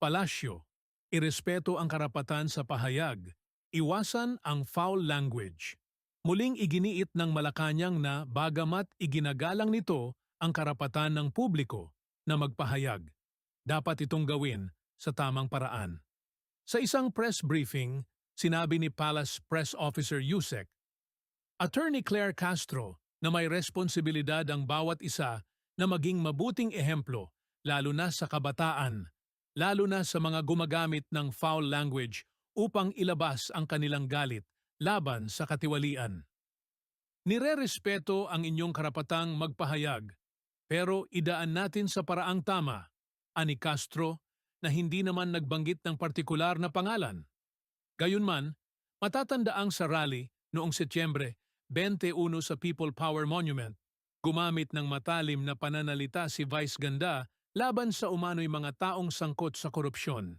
Palasyo, irespeto ang karapatan sa pahayag, iwasan ang foul language. Muling iginiit ng Malacanang na bagamat iginagalang nito ang karapatan ng publiko na magpahayag, dapat itong gawin sa tamang paraan. Sa isang press briefing, sinabi ni Palace Press Officer Yusek, Attorney Claire Castro na may responsibilidad ang bawat isa na maging mabuting ehemplo lalo na sa kabataan, lalo na sa mga gumagamit ng foul language upang ilabas ang kanilang galit laban sa katiwalian. Nire-respeto ang inyong karapatang magpahayag, pero idaan natin sa paraang tama, ani Castro, na hindi naman nagbanggit ng partikular na pangalan. Gayunman, matatandaang sa rally noong Setyembre 21 sa People Power Monument, gumamit ng matalim na pananalita si Vice Ganda laban sa umano'y mga taong sangkot sa korupsyon.